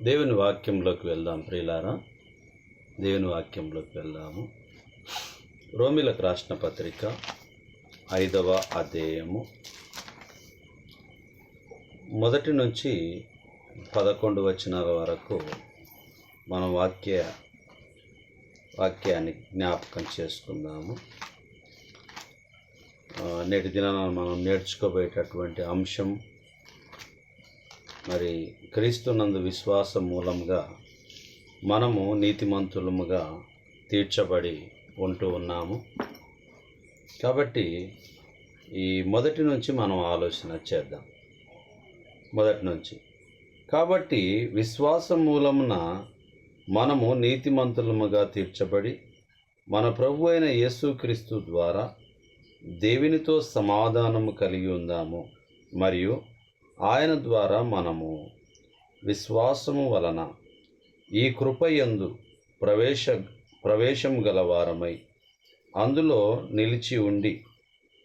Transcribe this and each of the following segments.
దేవుని వాక్యంలోకి వెళ్దాం ప్రియులారా. దేవుని వాక్యంలోకి వెళ్దాము. రోమిలకు రాసిన పత్రిక ఐదవ అధ్యాయము. మొదటి నుంచి పదకొండు వచ్చిన వరకు మనం వాక్య వాక్యాన్ని జ్ఞాపకం చేసుకుందాము. నేటి దినాన మనం నేర్చుకోబోయేటటువంటి అంశం మరి క్రీస్తునందు విశ్వాసం మూలంగా మనము నీతిమంతులముగా తీర్చబడి ఉంటూ ఉన్నాము. కాబట్టి ఈ మొదటి నుంచి మనం ఆలోచన చేద్దాం. మొదటి నుంచి. కాబట్టి విశ్వాసం మూలమున మనము నీతిమంతులముగా తీర్చబడి మన ప్రభు అయిన యేసుక్రీస్తు ద్వారా దేవునితో సమాధానము కలిగి ఉందాము. మరియు ఆయన ద్వారా మనము విశ్వాసము వలన ఈ కృపయందు ప్రవేశ ప్రవేశం గలవారమై అందులో నిలిచి ఉండి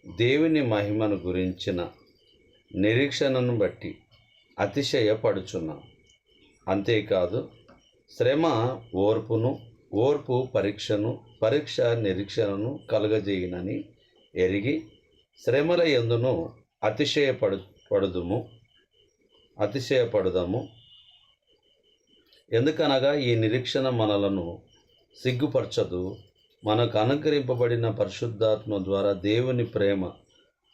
దేవుని మహిమను గురించిన నిరీక్షణను బట్టి అతిశయపడుచున్నాం. అంతేకాదు శ్రమ ఓర్పును ఓర్పు పరీక్షను పరీక్ష నిరీక్షణను కలుగజేయనని ఎరిగి శ్రమల ఎందును అతిశయపడు పడుదుము. అతిశయపడదాము. ఎందుకనగా ఈ నిరీక్షణ మనలను సిగ్గుపరచదు. మనకు అనుకరింపబడిన పరిశుద్ధాత్మ ద్వారా దేవుని ప్రేమ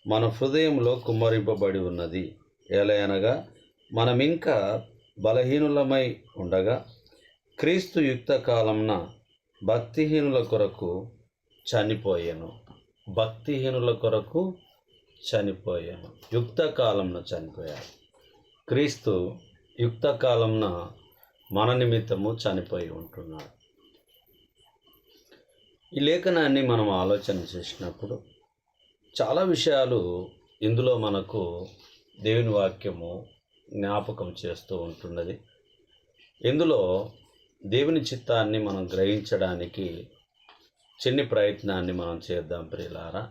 మన హృదయంలో కుమ్మరింపబడి ఉన్నది. ఎలయనగా మనం ఇంకా బలహీనులమై ఉండగా క్రీస్తు యుక్త కాలంన భక్తిహీనుల కొరకు చనిపోయాను. భక్తిహీనుల కొరకు చనిపోయాను. యుక్త కాలంలో చనిపోయాను. క్రీస్తు యుక్త కాలంన మన నిమిత్తము చనిపోయి ఉంటున్నాడు. ఈ లేఖనాన్ని మనం ఆలోచన చేసినప్పుడు చాలా విషయాలు ఇందులో మనకు దేవుని వాక్యము జ్ఞాపకం చేస్తూ ఉంటున్నది. ఇందులో దేవుని చిత్తాన్ని మనం గ్రహించడానికి చిన్ని ప్రయత్నాన్ని మనం చేద్దాం ప్రియులారా.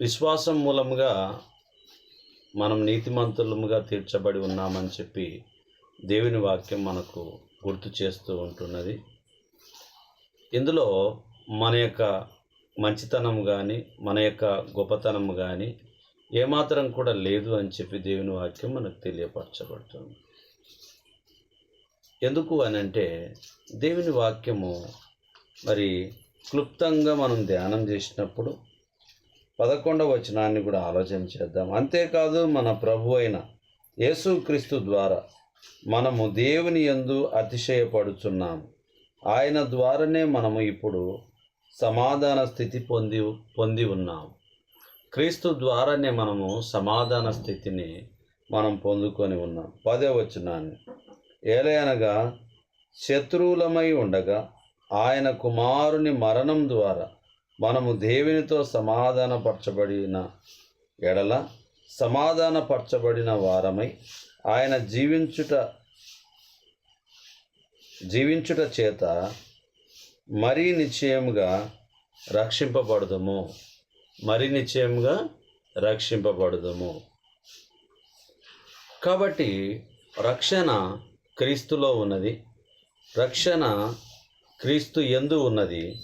విశ్వాసం మూలముగా మనం నీతిమంతులముగా తీర్చబడి ఉన్నామని చెప్పి దేవుని వాక్యం మనకు గుర్తు చేస్తూ ఉంటున్నది. ఇందులో మన యొక్క మంచితనం కానీ మన యొక్క గొప్పతనం కానీ ఏమాత్రం కూడా లేదు అని చెప్పి దేవుని వాక్యం మనకు తెలియపరచబడుతుంది. ఎందుకు అని అంటే దేవుని వాక్యము మరి క్లుప్తంగా మనం ధ్యానం చేసినప్పుడు పదకొండవ వచనాన్ని కూడా ఆలోచన చేద్దాం. అంతేకాదు మన ప్రభు అయిన యేసుక్రీస్తు ద్వారా మనము దేవుని ఎందు అతిశయపడుచున్నాము ఆయన ద్వారానే మనము ఇప్పుడు సమాధాన స్థితి పొంది పొంది ఉన్నాము క్రీస్తు ద్వారానే మనము సమాధాన స్థితిని మనం పొందుకొని ఉన్నాం. పదే వచనాన్ని. ఏలయనగా శత్రువులమై ఉండగా ఆయన కుమారుని మరణం ద్వారా మనము దేవునితో సమాధానపరచబడిన ఎడల సమాధానపరచబడిన వారమై ఆయన జీవించుట జీవించుట చేత మరీ నిశ్చయముగా రక్షింపబడదము. మరి నిశ్చయముగా రక్షింపబడదము. కాబట్టి రక్షణ క్రీస్తులో ఉన్నది. రక్షణ క్రీస్తు ఎందు ఉన్నది.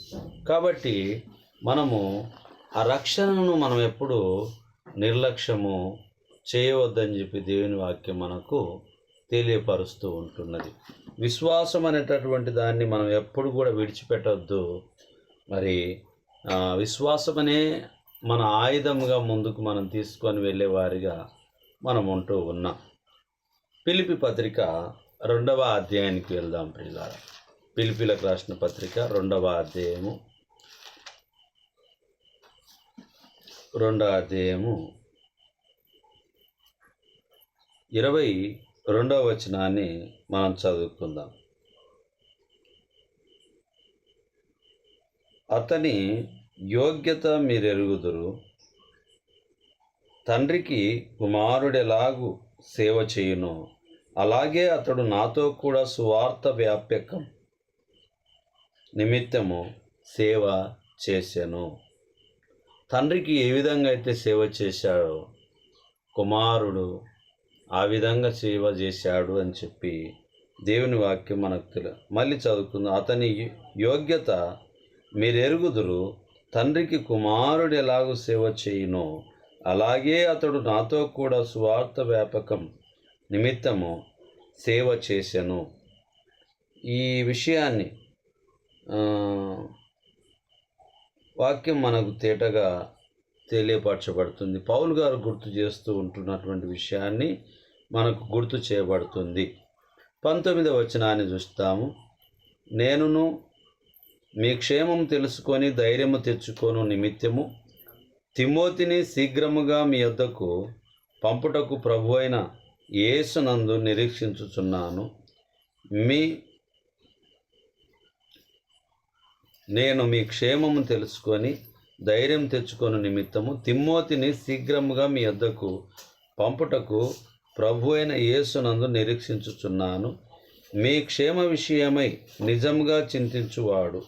కాబట్టి మనము ఆ రక్షణను మనం ఎప్పుడు నిర్లక్ష్యము చేయవద్దని చెప్పి దేవుని వాక్యం మనకు తెలియపరుస్తూ ఉంటున్నది. విశ్వాసం అనేటటువంటి దాన్ని మనం ఎప్పుడు కూడా విడిచిపెట్టొద్దు. మరి విశ్వాసమనే మన ఆయుధంగా ముందుకు మనం తీసుకొని వెళ్ళేవారిగా మనం ఉంటూ ఉన్నాం. పిలిపి పత్రిక రెండవ అధ్యాయానికి వెళ్దాం పిల్లల పిలిపిలకు రాసిన పత్రిక రెండవ అధ్యాయము రెండవ అధ్యాయము ఇరవై రెండవ వచనాన్ని మనం చదువుకుందాం. అతని యోగ్యత మీరెరుగుదురు. తండ్రికి కుమారుడెలాగు సేవ చేయును? అలాగే అతడు నాతో కూడా సువార్త వ్యాప్యకం నిమిత్తము సేవ చేశాను తండ్రికి ఏ విధంగా అయితే సేవ చేశాడో కుమారుడు ఆ విధంగా సేవ చేశాడు అని చెప్పి దేవుని వాక్యం మనకు తెలు మళ్ళీ చదువుకుందాం. అతని యోగ్యత మీరు ఎరుగుదురు తండ్రికి కుమారుడు ఎలాగో సేవ చేయునో అలాగే అతడు నాతో కూడా సువార్త వ్యాపకం నిమిత్తము సేవ చేశాను ఈ విషయాన్ని వాక్యం మనకు తేటగా తెలియపరచబడుతుంది. పౌలు గారు గుర్తు చేస్తూ ఉంటున్నటువంటి విషయాన్ని మనకు గుర్తు చేయబడుతుంది. పంతొమ్మిదవ వచనాన్ని చూస్తాము. నేనును మీ క్షేమం తెలుసుకొని ధైర్యము తెచ్చుకోను నిమిత్తము తిమోతిని శీఘ్రముగా మీ యొద్దకు పంపుటకు ప్రభు అయిన యేసునందు నిరీక్షించుచున్నాను. మీ నేను మీ క్షేమము తెలుసుకొని ధైర్యం తెచ్చుకొని నిమిత్తము తిమ్మోతిని శీఘ్రముగా మీ వద్దకు పంపుటకు ప్రభు అయిన యేసునందు నిరీక్షించుచున్నాను. మీ క్షేమ విషయమై నిజంగా చింతించువాడు.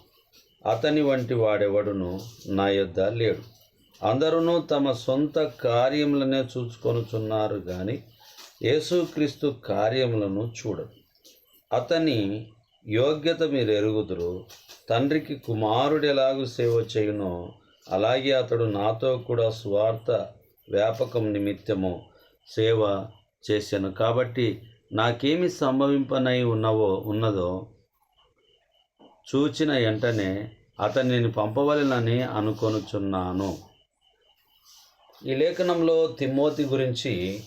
అతని వంటి వాడెవడును నా యొద్ద లేడు. అందరూ తమ సొంత కార్యములనే చూచుకొనుచున్నారు కానీ యేసుక్రీస్తు కార్యములను చూడరు. అతని యోగ్యత మీరు ఎరుగుదురు తండ్రికి కుమారుడు ఎలాగూ సేవ చేయునో అలాగే అతడు నాతో కూడా స్వార్థ వ్యాపకం నిమిత్తము సేవ చేశాను కాబట్టి నాకేమి సంభవింపనై ఉన్నవో ఉన్నదో చూచిన వెంటనే అతనిని పంపవలనని అనుకొనుచున్నాను. ఈ లేఖనంలో తిమ్మోతి గురించి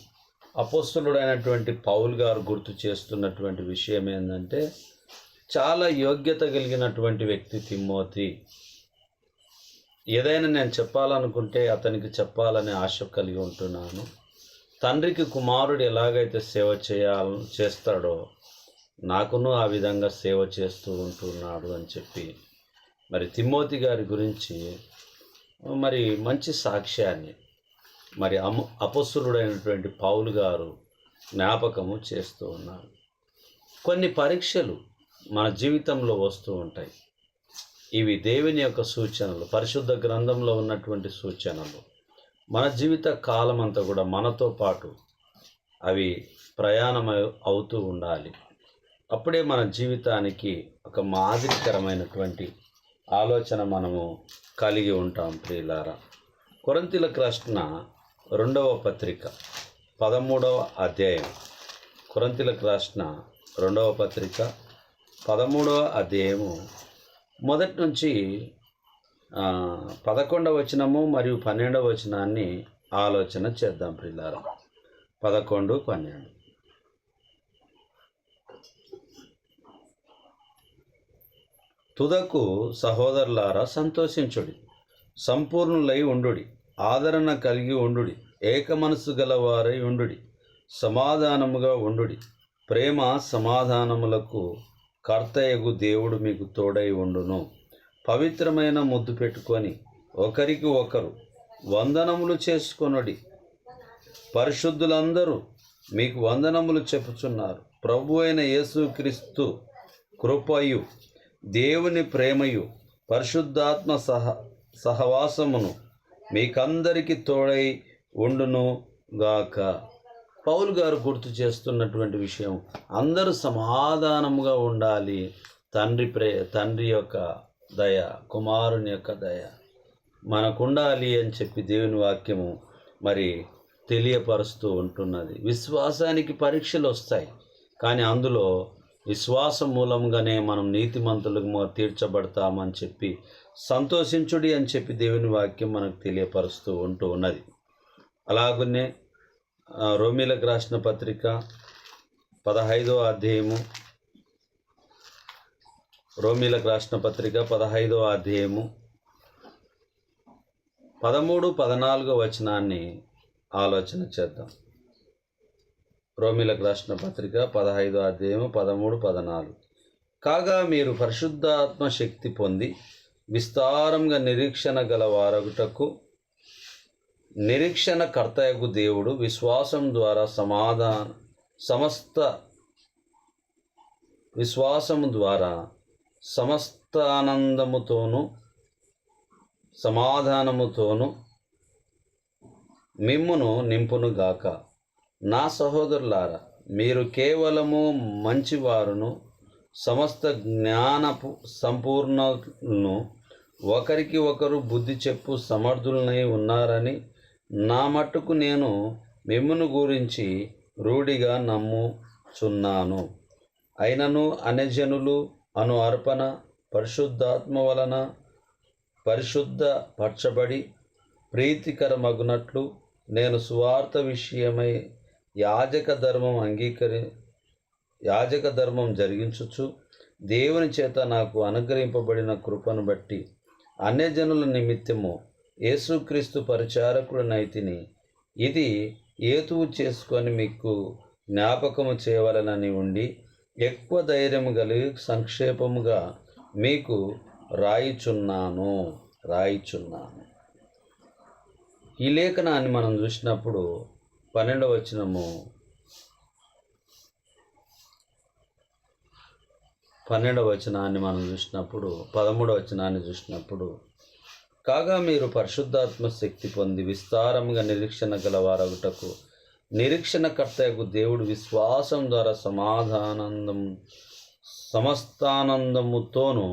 అపోస్తులుడైనటువంటి పౌల్ గారు గుర్తు చేస్తున్నటువంటి విషయం ఏంటంటే చాలా యోగ్యత కలిగినటువంటి వ్యక్తి తిమ్మోతి. ఏదైనా నేను చెప్పాలనుకుంటే అతనికి చెప్పాలనే ఆశ కలిగి ఉంటున్నాను. తండ్రికి కుమారుడు ఎలాగైతే సేవ చేయాల చేస్తాడో నాకును ఆ విధంగా సేవ చేస్తూ ఉంటున్నాడు అని చెప్పి. మరి తిమ్మోతి గారి గురించి మరి మంచి సాక్ష్యాన్ని మరి అము అపస్సురుడైనటువంటి పౌలు గారు జ్ఞాపకము చేస్తూ ఉన్నారు. కొన్ని పరీక్షలు మన జీవితంలో వస్తూ ఉంటాయి. ఇవి దేవుని యొక్క సూచనలు పరిశుద్ధ గ్రంథంలో ఉన్నటువంటి సూచనలు. మన జీవిత కాలం అంతా కూడా మనతో పాటు అవి ప్రయాణం అవుతూ ఉండాలి. అప్పుడే మన జీవితానికి ఒక మాదిరికరమైనటువంటి ఆలోచన మనము కలిగి ఉంటాం ప్రియులారా. కొరంతిలకు రాసిన రెండవ పత్రిక పదమూడవ అధ్యాయం. కొరంతిలకు రాసిన రెండవ పత్రిక పదమూడవ అధ్యాయము మొదటి నుంచి పదకొండవ వచనము మరియు పన్నెండవ వచనాన్ని ఆలోచన చేద్దాం పిల్లారా పదకొండు పన్నెండు. తుదకు సహోదరులారా సంతోషించుడి. సంపూర్ణులై ఉండుడి. ఆదరణ కలిగి ఉండుడి. ఏక మనసు గలవారై ఉండుడి. సమాధానముగా ఉండుడి. ప్రేమ సమాధానములకు కర్తయ్యకు దేవుడు మీకు తోడై ఉండును. పవిత్రమైన ముద్దు పెట్టుకొని ఒకరికి ఒకరు వందనములు చేసుకొనుడి. పరిశుద్ధులందరూ మీకు వందనములు చెప్పుచున్నారు. ప్రభు అయిన యేసుక్రీస్తు కృపయు దేవుని ప్రేమయు పరిశుద్ధాత్మ సహ సహవాసమును మీకందరికీ తోడై ఉండును గాక. పౌలు గారు గుర్తు చేస్తున్నటువంటి విషయం అందరూ సమాధానముగా ఉండాలి. తండ్రి ప్రే తండ్రి యొక్క దయ కుమారుని యొక్క దయ. మనకు ఉండాలి అని చెప్పి దేవుని వాక్యము మరి తెలియపరుస్తూ ఉంటున్నది. విశ్వాసానికి పరీక్షలు వస్తాయి. కానీ అందులో విశ్వాసం మూలంగానే మనం నీతిమంతులుగా తీర్చబడతామని చెప్పి సంతోషించుడి అని చెప్పి దేవుని వాక్యం మనకు తెలియపరుస్తూ ఉంటూ ఉన్నది. అలాగనే రోమిలకు రాసిన పత్రిక పదహైదో అధ్యాయము. రోమిలకు రాసిన పత్రిక పదహైదో అధ్యాయము. పదమూడు పద్నాలుగో వచనాన్ని ఆలోచన చేద్దాం. రోమిలకు రాసిన పత్రిక పదహైదో అధ్యాయము పదమూడు పదనాలుగు. కాగా మీరు పరిశుద్ధాత్మ శక్తి పొంది విస్తారంగా నిరీక్షణ గల వారగుటకు నిరీక్షణ కర్తయకు దేవుడు విశ్వాసం ద్వారా సమాధాన సమస్త విశ్వాసము ద్వారా సమస్త ఆనందముతోనూ సమాధానముతోనూ మిమ్మును నింపునుగాక. నా సహోదరులారా మీరు కేవలము మంచివారును సమస్త జ్ఞానపు సంపూర్ణను ఒకరికి ఒకరు బుద్ధి చెప్పు సమర్థులనై ఉన్నారని నా మట్టుకు నేను మిమ్మును గురించి రూఢిగా నమ్ముచున్నాను. అయినను అనజనులు అను అర్పణ పరిశుద్ధాత్మ వలన పరిశుద్ధ పరచబడి ప్రీతికరమగునట్లు నేను సువార్త విషయమై యాజక ధర్మం అంగీకరి యాజక ధర్మం జరిగించుచు దేవుని చేత నాకు అనుగ్రహింపబడిన కృపను బట్టి అన్యజనుల నిమిత్తము యేసుక్రీస్తు పరిచారకుడినైతిని. ఇది ఏతువు చేసుకొని మీకు జ్ఞాపకము చేయవలనని ఉండి ఎక్కువ ధైర్యము కలిగి సంక్షేపముగా మీకు రాయిచున్నాను రాయిచున్నాను. ఈ లేఖనాన్ని మనం చూసినప్పుడు పన్నెండవ వచనము పన్నెండవ వచనాన్ని మనం చూసినప్పుడు పదమూడవ వచనాన్ని చూసినప్పుడు కాగా మీరు పరిశుద్ధాత్మ శక్తి పొంది విస్తారంగా నిరీక్షణ గలవారగుటకు నిరీక్షణకర్తకు దేవుడు విశ్వాసం ద్వారా సమాధానందం సమస్తానందముతోనూ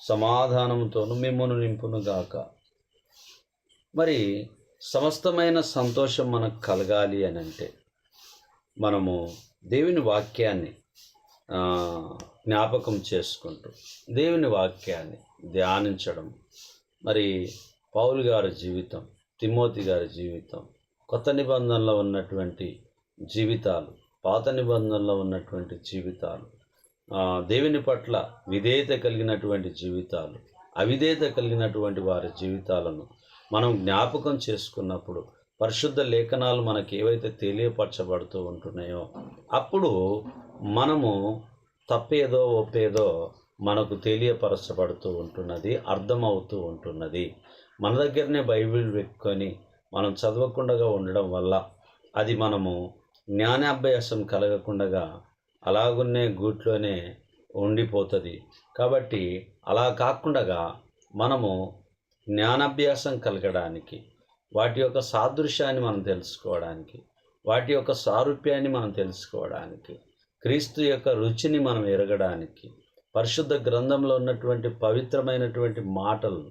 సమాధానముతోనూ మిమ్మల్ని నింపునుగాక మరి సమస్తమైన సంతోషం మనకు కలగాలి అని అంటే మనము దేవుని వాక్యాన్ని జ్ఞాపకం చేసుకుంటూ దేవుని వాక్యాన్ని ధ్యానించడం మరి పౌలు గారి జీవితం తిమోతి గారి జీవితం కొత్త నిబంధనలో ఉన్నటువంటి జీవితాలు పాత నిబంధనలో ఉన్నటువంటి జీవితాలు దేవుని పట్ల విధేయత కలిగినటువంటి జీవితాలు అవిధేయత కలిగినటువంటి వారి జీవితాలను మనం జ్ఞాపకం చేసుకున్నప్పుడు పరిశుద్ధ లేఖనాలు మనకి ఏవైతే తెలియపరచబడుతూ ఉంటున్నాయో అప్పుడు మనము తప్పేదో ఒప్పేదో మనకు తెలియపరచబడుతూ ఉంటున్నది అర్థమవుతూ ఉంటున్నది. మన దగ్గరనే బైబిల్ పెట్టుకొని మనం చదవకుండా ఉండడం వల్ల అది మనము జ్ఞానాభ్యాసం కలగకుండా అలాగున్నే గూట్లోనే ఉండిపోతుంది. కాబట్టి అలా కాకుండా మనము జ్ఞానాభ్యాసం కలగడానికి వాటి యొక్క సాదృశ్యాన్ని మనం తెలుసుకోవడానికి వాటి యొక్క సారూప్యాన్ని మనం తెలుసుకోవడానికి క్రీస్తు యొక్క రుచిని మనం ఎరగడానికి పరిశుద్ధ గ్రంథంలో ఉన్నటువంటి పవిత్రమైనటువంటి మాటలు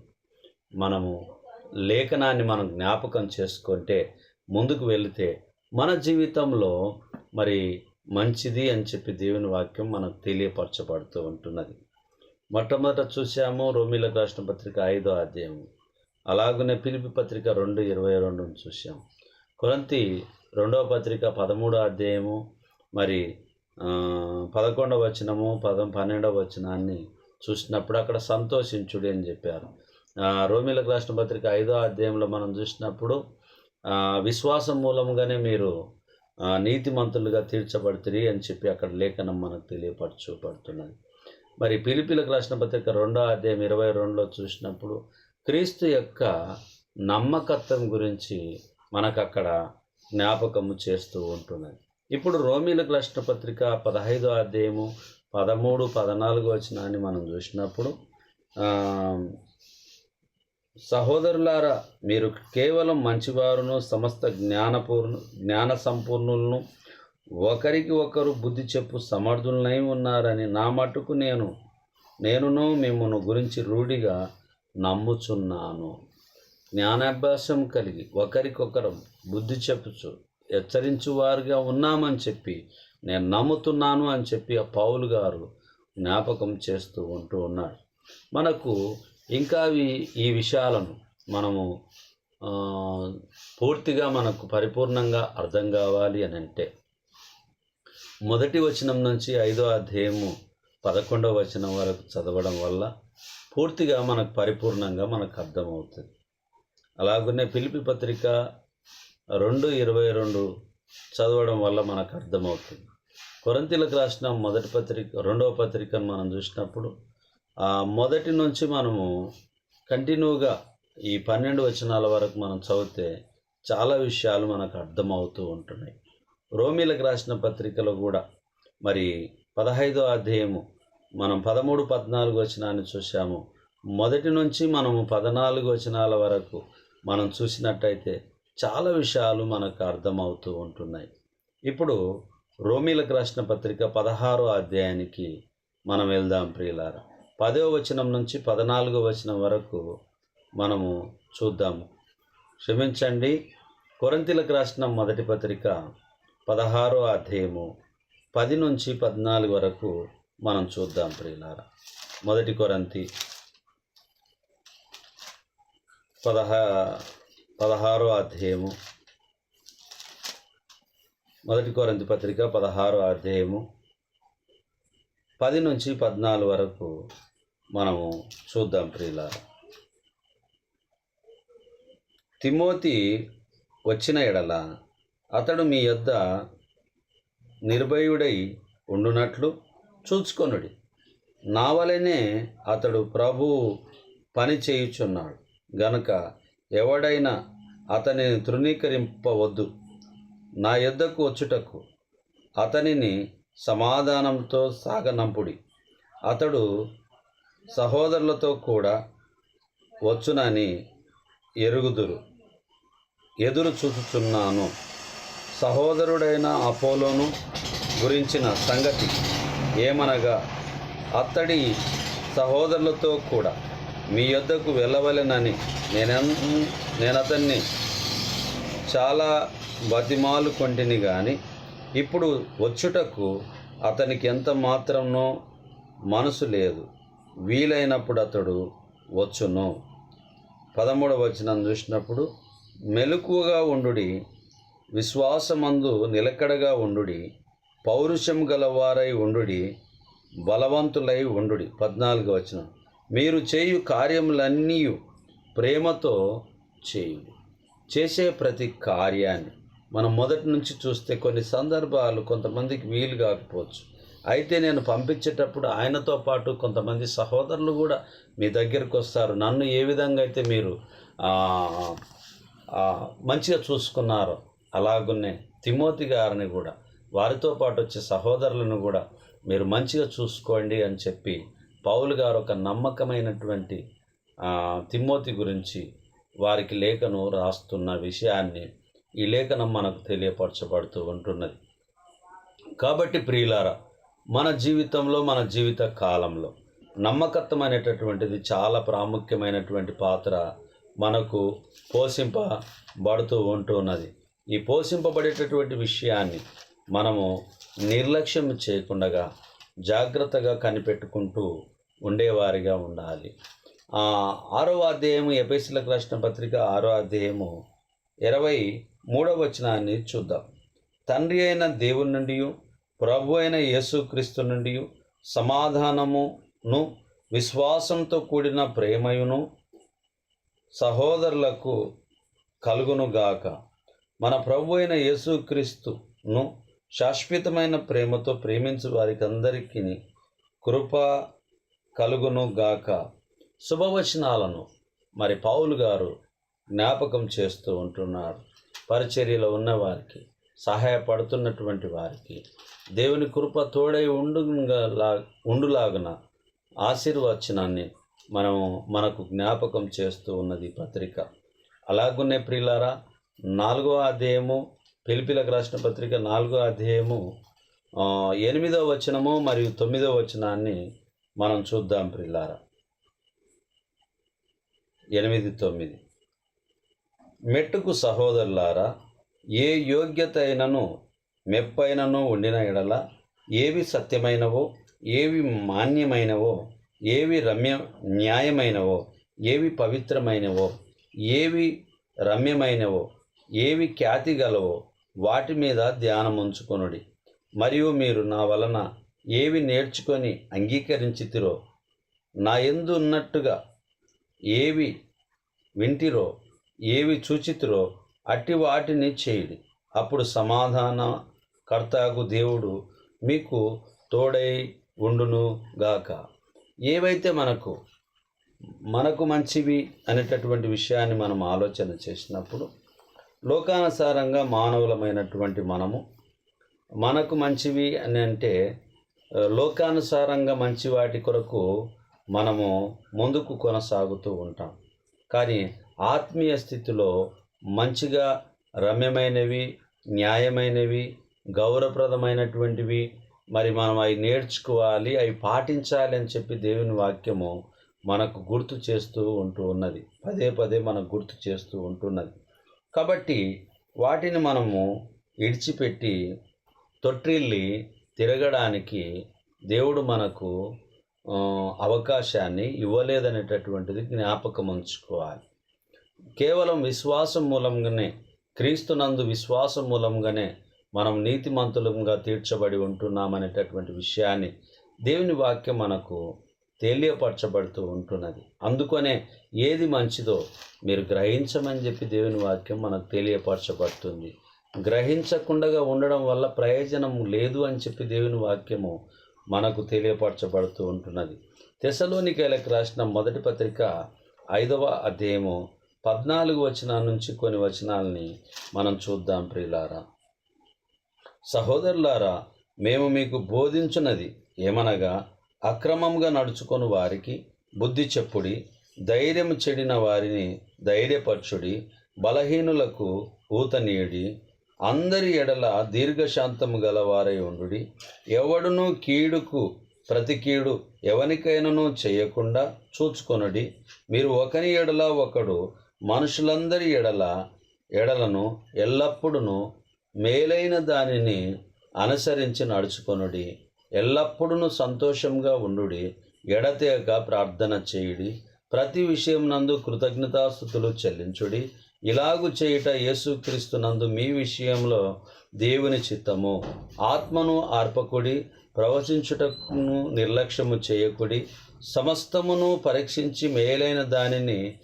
మనము లేఖనాన్ని మనం జ్ఞాపకం చేసుకుంటే ముందుకు వెళితే మన జీవితంలో మరి మంచిది అని చెప్పి దేవుని వాక్యం మనకు తెలియపరచబడుతూ ఉంటున్నది. మొట్టమొదట చూసాము రోమిల రాష్ట్ర పత్రిక ఐదో అధ్యాయం. అలాగనే పిలిపి పత్రిక రెండు ఇరవై రెండును చూసాం కొరంతి రెండవ పత్రిక పదమూడో అధ్యాయము మరి పదకొండవ వచనము పదం పన్నెండవ వచనాన్ని చూసినప్పుడు అక్కడ సంతోషించుడి అని చెప్పారు. రోమిలకు రాసిన పత్రిక ఐదో అధ్యాయంలో మనం చూసినప్పుడు విశ్వాసం మూలంగానే మీరు నీతి నీతిమంతులుగా తీర్చబడుతుంది అని చెప్పి అక్కడ లేఖనం మనకు తెలియపరచబడుతున్నది. మరి పిలిపిలకు రాసిన పత్రిక రెండో అధ్యాయం ఇరవై రెండులో చూసినప్పుడు క్రీస్తు యొక్క నమ్మకత్వం గురించి మనకు అక్కడ జ్ఞాపకము చేస్తూ ఉంటున్నది. ఇప్పుడు రోమిలకు రాసిన పత్రిక పదహైదో అధ్యాయము పదమూడు పద్నాలుగు వచనాన్ని మనం చూసినప్పుడు సహోదరులారా మీరు కేవలం మంచివారును సమస్త జ్ఞానపూర్ణ జ్ఞాన సంపూర్ణులను ఒకరికి ఒకరు బుద్ధి చెప్పు సమర్థులనై ఉన్నారని నా మటుకు నేను నేనును మిమ్మల్ని గురించి రూఢిగా నమ్ముచున్నాను. జ్ఞానాభ్యాసం కలిగి ఒకరికొకరు బుద్ధి చెప్పుచు హెచ్చరించువారుగా ఉన్నామని చెప్పి నేను నమ్ముతున్నాను అని చెప్పి ఆ పౌలు గారు జ్ఞాపకం చేస్తూ ఉంటూ ఉన్నాడు మనకు ఇంకా ఈ- ఈ విషయాలను మనము పూర్తిగా మనకు పరిపూర్ణంగా అర్థం కావాలి అని అంటే మొదటి వచనం నుంచి ఐదో అధ్యాయము పదకొండవ వచనం వరకు చదవడం వల్ల పూర్తిగా మనకు పరిపూర్ణంగా మనకు అర్థమవుతుంది. అలాగనే పిలిపి పత్రిక రెండు ఇరవై రెండు చదవడం వల్ల మనకు అర్థమవుతుంది. కొరంతీలకు రాసిన మొదటి పత్రిక రెండవ పత్రికను మనం చూసినప్పుడు ఆ మొదటి నుంచి మనము కంటిన్యూగా ఈ పన్నెండు వచనాల వరకు మనం చదివితే చాలా విషయాలు మనకు అర్థమవుతూ ఉంటున్నాయి. రోమిలకు రాసిన పత్రికలో కూడా మరి పదహైదో అధ్యాయము మనం పదమూడు పద్నాలుగు వచనాన్ని చూసాము మొదటి నుంచి మనము పద్నాలుగు వచనాల వరకు మనం చూసినట్టయితే చాలా విషయాలు మనకు అర్థమవుతూ ఉంటున్నాయి. ఇప్పుడు రోమిలకు రాసిన పత్రిక పదహారో అధ్యాయానికి మనం వెళ్దాం ప్రియులార. పదో వచనం నుంచి పద్నాలుగో వచనం వరకు మనము చూద్దాము క్షమించండి కొరంతిలకు రాసిన మొదటి పత్రిక పదహారో అధ్యాయము పది నుంచి పద్నాలుగు వరకు మనం చూద్దాం ప్రియులార. మొదటి కొరంతి పదహా పదహారో అధ్యాయము. మొదటి కొరంతి పత్రిక పదహారో అధ్యాయము. పది నుంచి పద్నాలుగు వరకు మనము చూద్దాం ప్రియుల తిమోతి వచ్చిన ఎడల అతడు మీ యొద్ద నిర్భయుడై ఉండునట్లు చూచుకొనుడి. నా వలనే అతడు ప్రభు పని చేయుచున్నాడు. గనుక ఎవడైనా అతనిని తృణీకరింపవద్దు. నా యొద్దకు వచ్చుటకు అతనిని సమాధానంతో సాగనంపుడి. అతడు సహోదరులతో కూడా వచ్చునని ఎరుగుదురు. ఎదురు చూచుచున్నాను. సహోదరుడైన అపోలోను గురించిన సంగతి ఏమనగా అత్తడి సహోదరులతో కూడా మీ యొద్దకు వెళ్ళవలెనని నేను నేను అతన్ని చాలా బతిమాలు కొంటిని కానీ ఇప్పుడు వచ్చుటకు అతనికి ఎంత మాత్రమో మనసు లేదు. వీలైనప్పుడు అతడు వచ్చును. పదమూడవ వచనం చూసినప్పుడు మెలకువగా ఉండుడి విశ్వాసమందు నిలకడగా ఉండుడి పౌరుషం గలవారై ఉండుడి బలవంతులై ఉండుడి. పద్నాలుగు వచనం. మీరు చేయు కార్యములన్నీ ప్రేమతో చేయుడి చేసే ప్రతి కార్యాన్ని మనం మొదటి నుంచి చూస్తే కొన్ని సందర్భాలు కొంతమందికి వీలు కాకపోవచ్చు. అయితే నేను పంపించేటప్పుడు ఆయనతో పాటు కొంతమంది సహోదరులు కూడా మీ దగ్గరికి వస్తారు. నన్ను ఏ విధంగా అయితే మీరు మంచిగా చూసుకున్నారో అలాగునే తిమోతి గారిని కూడా వారితో పాటు వచ్చే సహోదరులను కూడా మీరు మంచిగా చూసుకోండి అని చెప్పి పౌలు గారు ఒక నమ్మకమైనటువంటి తిమ్మోతి తిమోతి గురించి వారికి లేఖను రాస్తున్న విషయాన్ని ఈ లేఖనం మనకు తెలియపరచబడుతూ ఉంటున్నది. కాబట్టి ప్రియులారా మన జీవితంలో మన జీవిత కాలంలో నమ్మకత్వం అనేటటువంటిది చాలా ప్రాముఖ్యమైనటువంటి పాత్ర మనకు పోషింపబడుతూ ఉంటున్నది. ఈ పోషింపబడేటటువంటి విషయాన్ని మనము నిర్లక్ష్యం చేయకుండా జాగ్రత్తగా కనిపెట్టుకుంటూ ఉండేవారిగా ఉండాలి. ఆరో అధ్యాయము ఎపిసిలకు రాసిన పత్రిక ఆరో అధ్యాయము ఇరవై మూడవ వచనాన్ని చూద్దాం. తండ్రి అయిన దేవుని నుండి ప్రభు అయిన యేసుక్రీస్తు నుండి సమాధానమును విశ్వాసంతో కూడిన ప్రేమయును సహోదరులకు కలుగునుగాక మన ప్రభు అయిన యేసుక్రీస్తును శాశ్వతమైన ప్రేమతో ప్రేమించు వారికి అందరికీ కృప కలుగునుగాక శుభవచనాలను మరి పౌలు గారు జ్ఞాపకం చేస్తూ ఉంటున్నారు. పరిచర్యలో ఉన్నవారికి సహాయపడుతున్నటువంటి వారికి దేవుని కృప తోడై ఉండులా ఉండులాగున ఆశీర్వచనాన్ని మనం మనకు జ్ఞాపకం చేస్తూ ఉన్నది పత్రిక. అలాగునే ప్రియులారా నాలుగో అధ్యాయము పిలిపిలకు రాసిన పత్రిక నాలుగో అధ్యాయము ఎనిమిదో వచనము మరియు తొమ్మిదో వచనాన్ని మనం చూద్దాం ప్రిల్లారా ఎనిమిది తొమ్మిది. మెట్టుకు సహోదరులారా ఏ యోగ్యత అయినను మెప్పైనను ఉండిన ఎడల ఏవి సత్యమైనవో ఏవి మాన్యమైనవో ఏవి రమ్య న్యాయమైనవో ఏవి పవిత్రమైనవో ఏవి రమ్యమైనవో ఏవి ఖ్యాతి గలవో వాటి మీద ధ్యానం ఉంచుకొనుడి మరియు మీరు నా వలన ఏవి నేర్చుకొని అంగీకరించితిరో నా ఎందు ఉన్నట్టుగా ఏవి వింటిరో ఏవి చూచితిరో అట్టి వాటిని చేయుడి. అప్పుడు సమాధాన కర్తాగు దేవుడు మీకు తోడై ఉండును గాక. ఏవైతే మనకు మనకు మంచివి అనేటటువంటి విషయాన్ని మనం ఆలోచన చేసినప్పుడు లోకానుసారంగా మానవులమైనటువంటి మనము మనకు మంచివి అని అంటే లోకానుసారంగా మంచి వాటి కొరకు మనము ముందుకు కొనసాగుతూ ఉంటాం. కానీ ఆత్మీయ స్థితిలో మంచిగా రమ్యమైనవి న్యాయమైనవి గౌరవప్రదమైనటువంటివి మరి మనం అవి నేర్చుకోవాలి అవి పాటించాలి అని చెప్పి దేవుని వాక్యము మనకు గుర్తు చేస్తూ ఉంటూ ఉన్నది. పదే పదే మనకు గుర్తు చేస్తూ ఉంటున్నది. కాబట్టి వాటిని మనము ఇడిచిపెట్టి తొట్టిల్లి తిరగడానికి దేవుడు మనకు అవకాశాన్ని ఇవ్వలేదనేటటువంటిది జ్ఞాపకం ఉంచుకోవాలి. కేవలం విశ్వాసం మూలంగానే క్రీస్తునందు విశ్వాసం మూలంగానే మనం నీతిమంతులంగా తీర్చబడి ఉంటున్నామనేటటువంటి విషయాన్ని దేవుని వాక్యం మనకు తెలియపరచబడుతూ ఉంటున్నది. అందుకనే ఏది మంచిదో మీరు గ్రహించమని చెప్పి దేవుని వాక్యం మనకు తెలియపరచబడుతుంది. గ్రహించకుండా ఉండడం వల్ల ప్రయోజనం లేదు అని చెప్పి దేవుని వాక్యము మనకు తెలియపరచబడుతూ ఉంటున్నది. తెసలోనికేలకు రాసిన మొదటి పత్రిక ఐదవ అధ్యాయము పద్నాలుగు వచనాల నుంచి కొన్ని వచనాలని మనం చూద్దాం ప్రియులారా. సహోదరులారా మేము మీకు బోధించున్నది ఏమనగా అక్రమంగా నడుచుకొని వారికి బుద్ధి చెప్పుడి ధైర్యం చెడిన వారిని ధైర్యపరచుడి బలహీనులకు ఊతనీయుడి అందరి ఎడల దీర్ఘశాంతము గలవారై ఉండుడి. ఎవడునూ కీడుకు ప్రతి కీడు ఎవనికైనను చేయకుండా చూచుకొనుడి. మీరు ఒకని ఎడల ఒకడు మనుషులందరి ఎడల ఎడలను ఎల్లప్పుడూ మేలైన దానిని అనుసరించి నడుచుకొనుడి. ఎల్లప్పుడూ సంతోషంగా ఉండుడి. ఎడతెగక ప్రార్థన చేయుడి. ప్రతి విషయం నందు కృతజ్ఞతాస్థుతులు చెల్లించుడి. ఇలాగు చేయుట యేసుక్రీస్తునందు మీ విషయంలో దేవుని చిత్తము. ఆత్మను ఆర్పకుడి ప్రవచించుటను నిర్లక్ష్యము చేయకుడి సమస్తమును పరీక్షించి మేలైన దానిని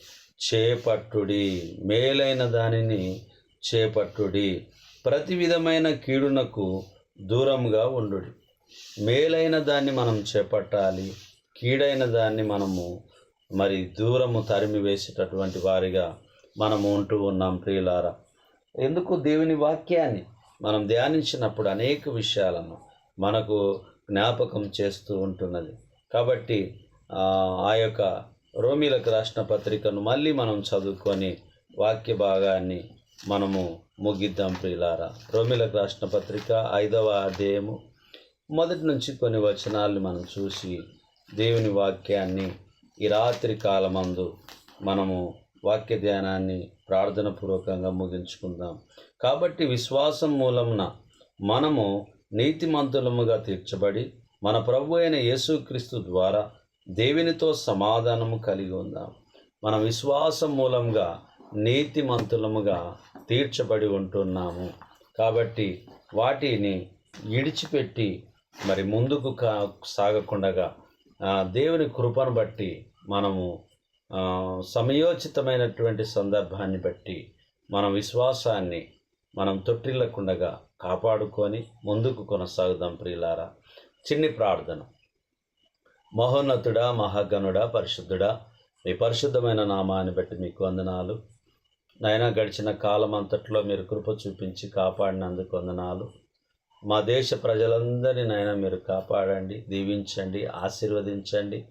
చేపట్టుడి. మేలైన దానిని చేపట్టుడి. ప్రతి విధమైన కీడునకు దూరంగా ఉండుడి. మేలైన దాన్ని మనం చేపట్టాలి. కీడైన దాన్ని మనము మరి దూరము తరిమి వేసేటటువంటి వారిగా మనము ఉంటూ ఉన్నాం ప్రియులారా. ఎందుకు దేవుని వాక్యాన్ని మనం ధ్యానించినప్పుడు అనేక విషయాలను మనకు జ్ఞాపకం చేస్తూ ఉంటున్నది. కాబట్టి ఆ యొక్క రోమిలకు రాసిన పత్రికను మళ్ళీ మనం చదువుకొని వాక్య భాగాన్ని మనము ముగిద్దాం ప్రియులారా. రోమిలకు రాసిన పత్రిక ఐదవ అధ్యాయము మొదటి నుంచి కొన్ని వచనాలను మనం చూసి దేవుని వాక్యాన్ని ఈ రాత్రి కాలమందు మనము వాక్య ధ్యానాన్ని ప్రార్థన పూర్వకంగా ముగించుకుందాం. కాబట్టి విశ్వాసం మూలమున మనము నీతిమంతులముగా తీర్చబడి మన ప్రభు అయిన యేసుక్రీస్తు ద్వారా దేవునితో సమాధానము కలిగి ఉందాం. మన విశ్వాసం మూలంగా నీతిమంతులముగా తీర్చబడి ఉంటున్నాము. కాబట్టి వాటిని ఇడిచిపెట్టి మరి ముందుకు కా సాగకుండగా దేవుని కృపను బట్టి మనము సమయోచితమైనటువంటి సందర్భాన్ని బట్టి మన విశ్వాసాన్ని మనం తొట్టిల్లకుండగా కాపాడుకొని ముందుకు కొనసాగుదాం ప్రియులారా. చిన్ని ప్రార్థన. మహోన్నతుడా మహాగణుడా పరిశుద్ధుడా మీ పరిశుద్ధమైన నామాన్ని బట్టి మీకు వందనాలు. నైనా గడిచిన కాలం అంతట్లో మీరు కృప చూపించి కాపాడినందుకు వందనాలు. మా దేశ ప్రజలందరినీ నైనా మీరు కాపాడండి దీవించండి ఆశీర్వదించండి.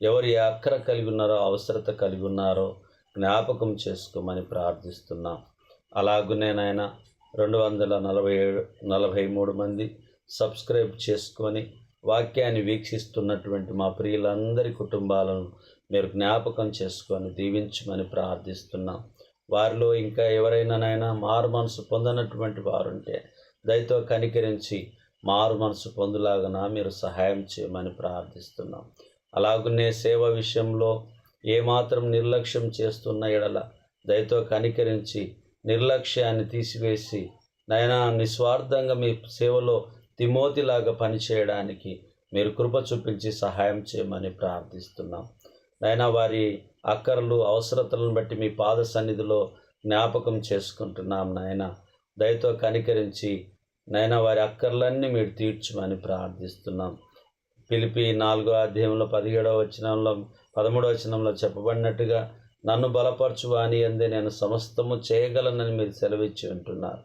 ఎవరు ఏ అక్కర కలిగి ఉన్నారో అవసరత కలిగి ఉన్నారో జ్ఞాపకం చేసుకోమని ప్రార్థిస్తున్నాం. అలాగునే నాయన రెండు వందల నలభై ఏడు నలభై మూడు మంది సబ్స్క్రైబ్ చేసుకొని వాక్యాన్ని వీక్షిస్తున్నటువంటి మా ప్రియులందరి కుటుంబాలను మీరు జ్ఞాపకం చేసుకొని దీవించమని ప్రార్థిస్తున్నాం. వారిలో ఇంకా ఎవరైనానైనా మారు మనసు పొందనటువంటి వారుంటే దయతో కనికరించి మారు మనసు పొందులాగన మీరు సహాయం చేయమని ప్రార్థిస్తున్నాం. అలాగునే సేవ విషయంలో ఏమాత్రం నిర్లక్ష్యం చేస్తున్న ఎడల దయతో కనికరించి నిర్లక్ష్యాన్ని తీసివేసి నైనా నిస్వార్థంగా మీ సేవలో తిమోతిలాగా పనిచేయడానికి మీరు కృప చూపించి సహాయం చేయమని ప్రార్థిస్తున్నాం. నైనా వారి అక్కర్లు అవసరతలను బట్టి మీ పాద సన్నిధిలో జ్ఞాపకం చేసుకుంటున్నాం నాయన. దయతో కనికరించి నైనా వారి అక్కర్లన్నీ మీరు తీర్చమని ప్రార్థిస్తున్నాం. పిలిపి నాలుగో అధ్యాయంలో పదిహేడవ వచనంలో పదమూడవ వచనంలో చెప్పబడినట్టుగా నన్ను బలపరచు అని అందే నేను సమస్తము చేయగలనని మీరు సెలవిచ్చి ఉంటున్నారు.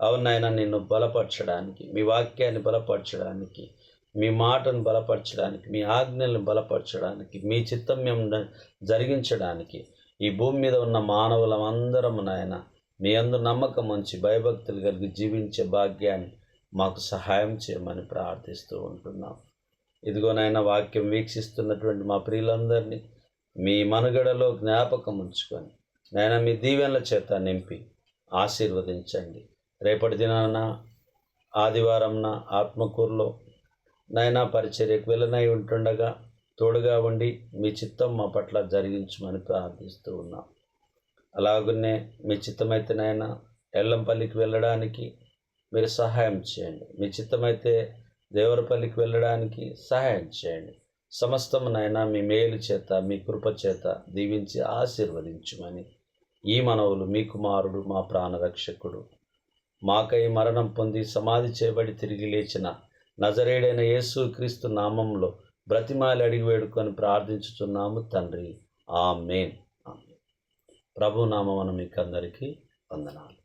అవును నాయన నిన్ను బలపరచడానికి మీ వాక్యాన్ని బలపరచడానికి మీ మాటను బలపరచడానికి మీ ఆజ్ఞలను బలపరచడానికి మీ చిత్తం మేము జరిగించడానికి ఈ భూమి మీద ఉన్న మానవులం అందరం నాయన మీ అందు నమ్మకం ఉంచి భయభక్తులు కలిగి జీవించే భాగ్యాన్ని మాకు సహాయం చేయమని ప్రార్థిస్తూ ఉంటున్నాం. ఇదిగోనైనా వాక్యం వీక్షిస్తున్నటువంటి మా ప్రియులందరినీ మీ మనుగడలో జ్ఞాపకం ఉంచుకొని నాయన మీ దీవెనల చేత నింపి ఆశీర్వదించండి. రేపటి దినాన ఆదివారంన ఆత్మకూరులో నైనా పరిచర్యకు వెళ్ళనై ఉంటుండగా తోడుగా ఉండి మీ చిత్తం మా పట్ల జరిగించమని ప్రార్థిస్తూ ఉన్నాం. అలాగనే మీ చిత్తమైతేనైనా ఎల్లంపల్లికి వెళ్ళడానికి మీరు సహాయం చేయండి. మీ చిత్తమైతే దేవరపల్లికి వెళ్ళడానికి సహాయం చేయండి. సమస్తమునైనా మీ మేలు చేత మీ కృప చేత దీవించి ఆశీర్వదించుమని ఈ మనవులు మీ కుమారుడు మా ప్రాణరక్షకుడు. మాకై మరణం పొంది సమాధి చేయబడి తిరిగి లేచిన నజరేడైన యేసు క్రీస్తు నామంలో బ్రతిమాలి అడిగి వేడుకొని ప్రార్థించుతున్నాము తండ్రి. ఆమెన్. ఆమెన్. ప్రభు నామమున మీకు అందరికీ వందనాలు.